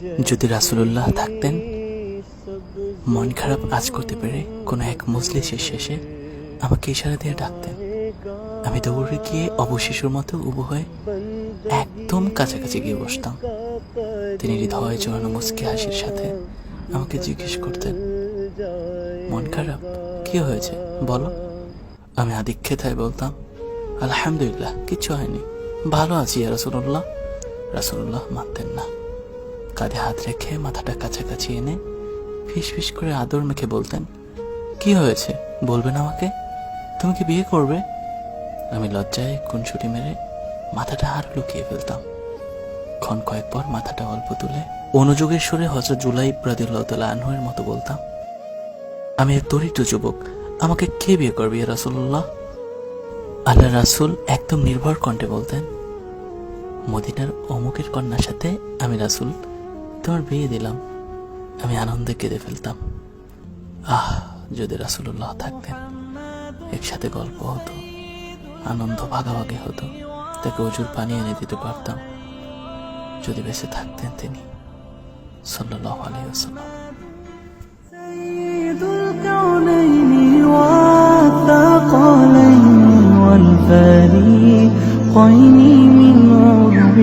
যদি রাসুলুল্লাহ থাকতেন, মন খারাপ আজ করতে পেরে কোনো এক মজলিসের শেষে আমাকে ইশারা দিয়ে ডাকতেন। আমি দৌড়ে গিয়ে অবশিশুর মতো উবু হয়ে একদম কাছাকাছি গিয়ে বসতাম। তিনি হৃদয় জড়ানো মুচকি হাসির সাথে আমাকে জিজ্ঞেস করতেন, মন খারাপ? কি হয়েছে? বলো। আমি আদিক্ষেতায় বলতাম, আলহামদুলিল্লাহ কিচ্ছু হয়নি। ভালো আছি রাসুল্লাহ রাসুল্লাহ মানতেন না। কাঁধে হাত রেখে মাথাটা কাছাকাছি এনে ফিস ফিস করে আদর মেখে বলতেন, কি হয়েছে? বলবেন আমাকে? তুমি কি বিয়ে করবে? আমি লজ্জায় ছুটি মেরে মাথাটা আর লুকিয়ে ফেলতাম। ক্ষণ কয়েক পর মাথাটা অল্প তুলে অনুযোগের সুরে হজরত জুলাই ব্রাদিল্লাহ আনহুয়ের মতো বলতাম, আমি এক দরিদ্র যুবক, আমাকে কে বিয়ে করবে রাসুল্লাহ আল্লাহ রাসুল একদম নির্ভর কণ্ঠে বলতেন, মদিনার অমুকের কন্যার সাথে আমি রাসুল তোমার বিয়ে দিলাম আমি আনন্দে কেঁদে ফেলতাম আহ যদি রাসুল্লাহ থাকতেন একসাথে গল্প হতো আনন্দ ভাগাভাগি হতো তাকে অজুর পানি এনে দিতে পারতাম যদি বেঁচে থাকতেন তিনি সাল্লাহ আলিয়াল্লাম سيد الكونين والثقلين والفريقين من عرب